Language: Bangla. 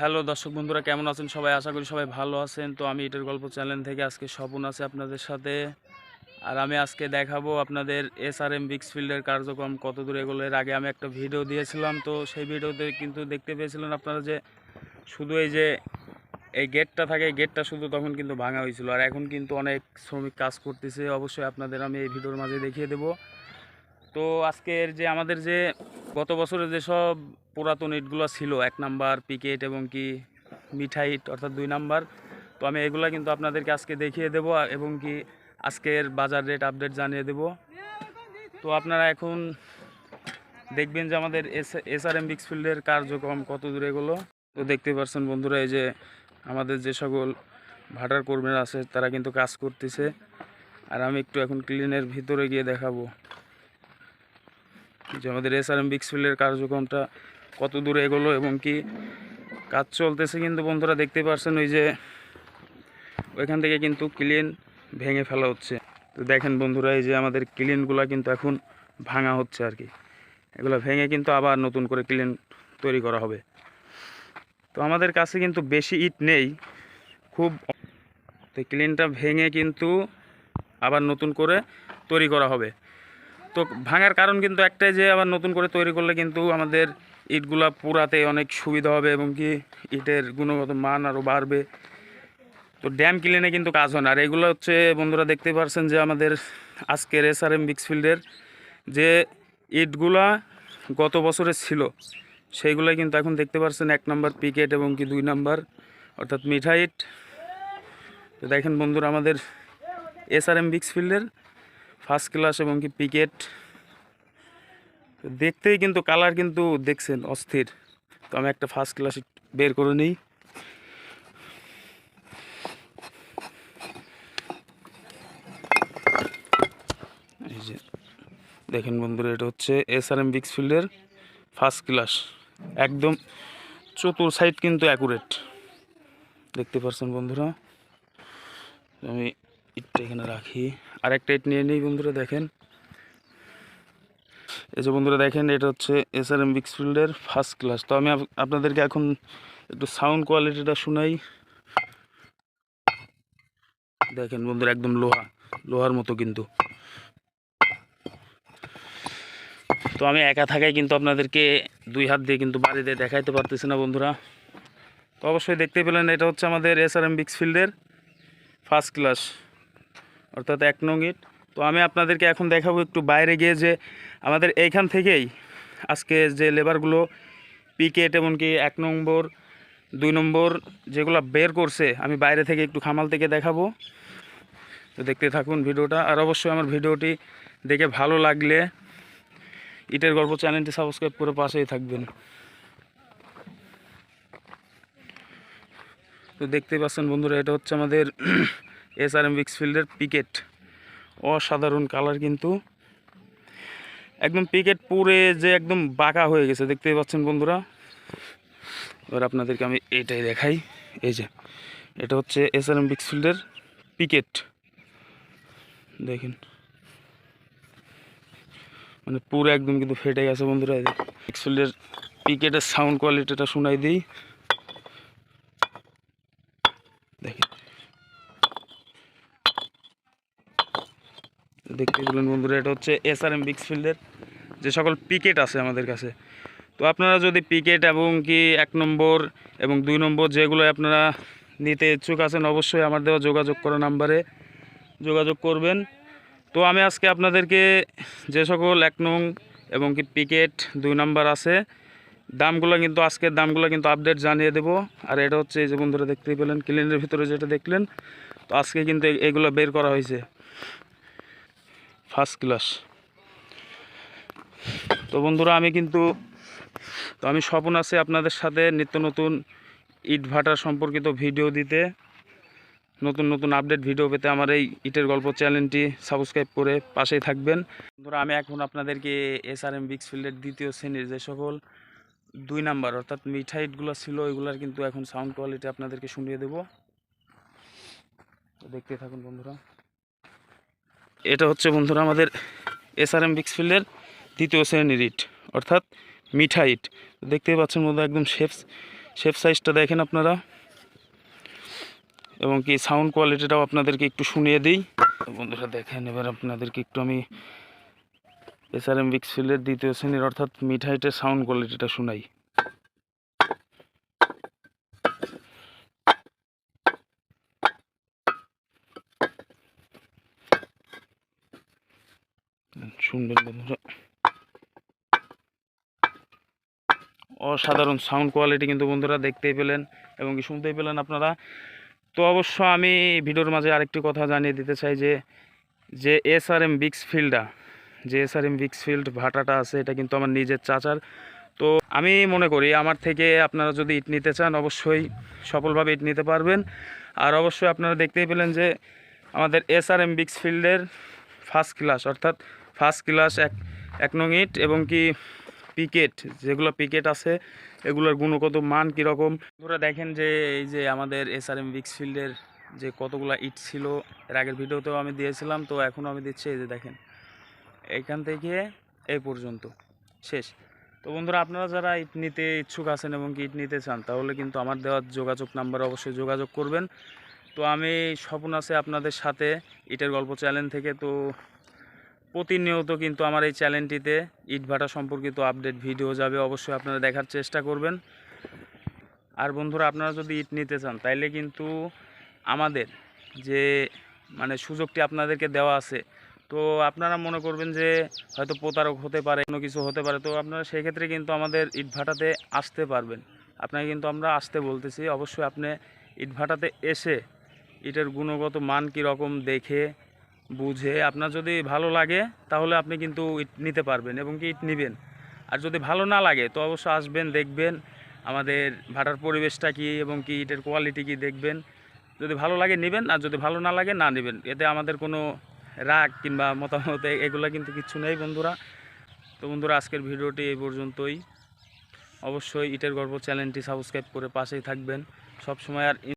হ্যালো দর্শক বন্ধুরা, কেমন আছেন সবাই? আশা করি সবাই ভালো আছেন। তো আমি এটার গল্প চ্যানেল থেকে আজকে স্বপন আছে আপনাদের সাথে। আর আমি আজকে দেখাবো আপনাদের এস আর এম বিক্স ফিল্ডের কার্যক্রম, কত দূর এগুলো। এর আগে আমি একটা ভিডিও দিয়েছিলাম, তো সেই ভিডিওতে কিন্তু দেখতে পেয়েছিলেন আপনারা যে শুধু এই যে এই গেটটা থাকে গেটটা শুধু তখন কিন্তু ভাঙা হয়েছিল। আর এখন কিন্তু অনেক শ্রমিক কাজ করতেছে। অবশ্যই আপনাদের আমি এই ভিডিওর মাঝে দেখিয়ে দেবো। তো আজকের যে আমাদের যে গত বছরে যেসব পুরাতন ইটগুলো ছিল, এক নাম্বার পিকেট এবং কি মিঠাই ইট, অর্থাৎ দুই নাম্বার, তো আমি এগুলো কিন্তু আপনাদেরকে আজকে দেখিয়ে দেবো এবং কি আজকের বাজার রেট আপডেট জানিয়ে দেব। তো আপনারা এখন দেখবেন যে আমাদের এস আর এম বিক্স ফিল্ডের কার্যক্রম কত দূরে এগুলো। তো দেখতে পাচ্ছেন বন্ধুরা, এই যে আমাদের যে সকল ভাটার কর্মীরা আছে, তারা কিন্তু কাজ করতেছে। আর আমি একটু এখন ক্লিনের ভিতরে গিয়ে দেখাবো। যে আমাদের এস আর এম বিক্সফিল্ডের কার্যক্রমটা কত দূরে এগোলো এবং কি কাজ চলতেছে কিন্তু বন্ধুরা দেখতে পারছেন ওই যে ওইখান থেকে কিন্তু ক্লিন ভেঙে ফেলা হচ্ছে। তো দেখেন বন্ধুরা, এই যে আমাদের ক্লিনগুলো কিন্তু এখন ভাঙা হচ্ছে আর কি। এগুলো ভেঙে কিন্তু আবার নতুন করে ক্লিন তৈরি করা হবে। তো আমাদের কাছে কিন্তু বেশি ইট নেই, খুব তো ক্লিনটা ভেঙে কিন্তু আবার নতুন করে তৈরি করা হবে। তো ভাঙার কারণ কিন্তু একটাই যে আবার নতুন করে তৈরি করলে কিন্তু আমাদের ইটগুলা পুরাতে অনেক সুবিধা হবে এবং কি ইটের গুণগত মান আরও বাড়বে। তো ড্যাম ক্লিনে কিন্তু কাজ হয় না। আর এগুলো হচ্ছে বন্ধুরা দেখতে পারছেন যে আমাদের আজকের এস আর এম বিক্সফিল্ডের যে ইটগুলা গত বছরে ছিল, সেইগুলো কিন্তু এখন দেখতে পারছেন এক নম্বর পিকেট এবং কি দুই নাম্বার অর্থাৎ মিঠা ইট। তো দেখেন বন্ধুরা আমাদের এস আর এম বিক্সফিল্ডের ফার্স্ট ক্লাস এবং কি পিকেট। দেখতেই কিন্তু কালার কিন্তু দেখছেন অস্থির। তো আমি একটা ফার্স্ট ক্লাস বের করে নিই। দেখেন বন্ধুরা, এটা হচ্ছে এস আর এম বিক্সফিল্ডের ফার্স্ট ক্লাস। একদম চতুর সাইড কিন্তু অ্যাকুরেট। দেখতে পাচ্ছেন বন্ধুরা? আমি ইটটা এখানে রাখি। আরেকটা ইট নিয়ে নিই বন্ধুরা, দেখেন। এই যে বন্ধুরা, দেখেন, এটা হচ্ছে এস আর এম বিক্সফিল্ডের ফার্স্ট ক্লাস তো আমি আপ- আপনাদেরকে এখন একটু সাউন্ড কোয়ালিটিটা শোনাই। দেখেন বন্ধুরা, একদম লোহা, লোহার মতো কিন্তু। তো আমি একা থাকাই কিন্তু আপনাদেরকে দুই হাত দিয়ে কিন্তু বাড়ি দিয়ে দেখাইতে পারতেছি না বন্ধুরা। তো অবশ্যই দেখতে পেলেন, এটা হচ্ছে আমাদের এস আর এম বিক্সফিল্ডের ফার্স্ট ক্লাস অর্থাৎ এক নং ইট তো আমি আপনাদেরকে এখন দেখাবো একটু বাইরে গিয়ে যে আমাদের এইখান থেকেই আজকে যে লেবারগুলো পিকেট এমনকি এক নম্বর, দুই নম্বর যেগুলো বের করছে, আমি বাইরে থেকে একটু খামাল থেকে দেখাবো। তো দেখতে থাকুন ভিডিওটা। আর অবশ্যই আমার ভিডিওটি দেখে ভালো লাগলে ইটের গল্প চ্যানেলটি সাবস্ক্রাইব করে পাশেই থাকবেন। তো দেখতে পাচ্ছেন বন্ধুরা, এটা হচ্ছে আমাদের এস আর এম ফিল্ডের পিকেট অসাধারণ কালার কিন্তু। একদম পিকেট পুরে যে একদম বাঁকা হয়ে গেছে দেখতে পাচ্ছেন বন্ধুরা। এবার আপনাদেরকে আমি এইটাই দেখাই। এই যে, এটা হচ্ছে এস আর এম ফিল্ডের পিকেট দেখেন। মানে পুরো একদম কিন্তু ফেটে গেছে বন্ধুরা। ফিল্ডের পিকেটের সাউন্ড কোয়ালিটিটা শোনাই দিই দেখেন দেখতে বন্ধুরা, এটা হচ্ছে এস আর এম বিক্সফিল্ডের যে সকল পিকেট আছে আমাদের কাছে। তো আপনারা যদি পিকেট এবং কি এক নম্বর এবং দুই নম্বর যেগুলো আপনারা নিতে ইচ্ছুক আছেন, অবশ্যই আমার দেওয়া যোগাযোগ করা নাম্বারে যোগাযোগ করবেন। তো আমি আজকে আপনাদেরকে যে সকল এক নং এবং কি পিকেট দুই নাম্বার আছে, দামগুলো কিন্তু, আজকের দামগুলো কিন্তু আপডেট জানিয়ে দেব। আর এটা হচ্ছে এই যে বন্ধুরা, দেখতেই পেলেন ক্লিনের ভিতরে যেটা দেখলেন, তো আজকে কিন্তু এগুলো বের করা হয়েছে। First class. তো বন্ধুরা, আমি কিন্তু, তো আমি স্বপন আছে আপনাদের সাথে নিত্য নতুন ইট ভাটার সম্পর্কিত ভিডিও দিতে। নতুন নতুন আপডেট ভিডিও পেতে আমার এই ইটের গল্প চ্যানেলটি সাবস্ক্রাইব করে পাশেই থাকবেন। বন্ধুরা, আমি এখন আপনাদেরকে এস আর এম বিক্সফিল্ডের দ্বিতীয় শ্রেণির যে সকল দুই নাম্বার, অর্থাৎ মিঠা ইটগুলো ছিল, ওইগুলার কিন্তু এখন সাউন্ড কোয়ালিটি আপনাদেরকে শুনিয়ে দেব। দেখতে থাকুন বন্ধুরা। এটা হচ্ছে বন্ধুরা আমাদের এস আর এম বিক্সফিল্ডের দ্বিতীয় শ্রেণির ইট, অর্থাৎ মিঠা ইট। দেখতেই পাচ্ছেন মধ্যে একদম শেপ শেপ সাইজটা দেখেন আপনারা। এবং কি সাউন্ড কোয়ালিটিটাও আপনাদেরকে একটু শুনিয়ে দিই। বন্ধুরা দেখেন, এবার আপনাদেরকে একটু আমি এসআরএম বিক্সফিলের দ্বিতীয় শ্রেণির, অর্থাৎ মিড হাইটের সাউন্ড কোয়ালিটিটা শোনাই। শুনবেন বন্ধুরা। অসাধারণ সাউন্ড কোয়ালিটি কিন্তু বন্ধুরা দেখতেই পেলেন এবং কি শুনতেই পেলেন আপনারা। তো অবশ্য আমি ভিডিওর মাঝে আরেকটি কথা জানিয়ে দিতে চাই যে যে এস আর এম বিক্স ফিল্ডটা যে S R M bricks field ভাটাটা আছে, এটা কিন্তু আমার নিজের চাচার। তো আমি মনে করি আমার থেকে আপনারা যদি ইট নিতে চান, অবশ্যই সফলভাবে ইট নিতে পারবেন। আর অবশ্যই আপনারা দেখতেই পেলেন যে, আমাদের এস আর এম বিক্স ফিল্ডের ফার্স্ট ক্লাস অর্থাৎ ফার্স্ট ক্লাস এক এক নং ইট এবং কি পিকেট, যেগুলো পিকেট আছে, এগুলোর গুণগত মান কীরকম? তোরা দেখেন যে এই যে আমাদের এস আর এম ফিল্ডের যে কতগুলা ইট ছিল, এর আগের ভিডিওতেও আমি দিয়েছিলাম, তো এখনও আমি দিচ্ছি, এই যে দেখেন। এইখান থেকে এই পর্যন্ত, শেষ। তো বন্ধুরা, আপনারা যারা ইট নিতে ইচ্ছুক আছেন এবং কি ইট নিতে চান, তাহলে কিন্তু আমার দেওয়া যোগাযোগ নাম্বারে অবশ্যই যোগাযোগ করবেন। তো আমি স্বপ্ন আছে আপনাদের সাথে ইটের গল্প চ্যানেল থেকে, তো প্রতিনিয়ত কিন্তু আমার এই চ্যানেলটিতে ইটভাটা সম্পর্কিত আপডেট ভিডিও যাবে, অবশ্যই আপনারা দেখার চেষ্টা করবেন। আর বন্ধুরা, আপনারা যদি ইট নিতে চান, তাইলে কিন্তু আমাদের যে মানে সুযোগটি আপনাদেরকে দেওয়া আছে, তো আপনারা মনে করবেন যে, হয়তো প্রতারক হতে পারে, কোনো কিছু হতে পারে, তো আপনারা সেই ক্ষেত্রে কিন্তু আমাদের ইটভাটাতে আসতে পারবেন। আপনাকে কিন্তু আমরা আসতে বলতেছি, অবশ্যই আপনি ইটভাটাতে এসে, ইটের গুণগত মান কীরকম দেখে বুঝে আপনার যদি ভালো লাগে, তাহলে আপনি কিন্তু ইট নিতে পারবেন এবং কি ইট নেবেন। আর যদি ভালো না লাগে, তো অবশ্য আসবেন, দেখবেন আমাদের ভাটার পরিবেশটা কি এবং কি ইটের কোয়ালিটি কি দেখবেন। যদি ভালো লাগে নেবেন, আর যদি ভালো না লাগে না নেবেন। এতে আমাদের কোনো রাগ কিংবা মতামত এগুলো কিন্তু কিচ্ছু নেই বন্ধুরা। তো বন্ধুরা, আজকের ভিডিওটি এই পর্যন্তই। অবশ্যই ইটের গল্প চ্যানেলটি সাবস্ক্রাইব করে পাশেই থাকবেন। সবসময় আর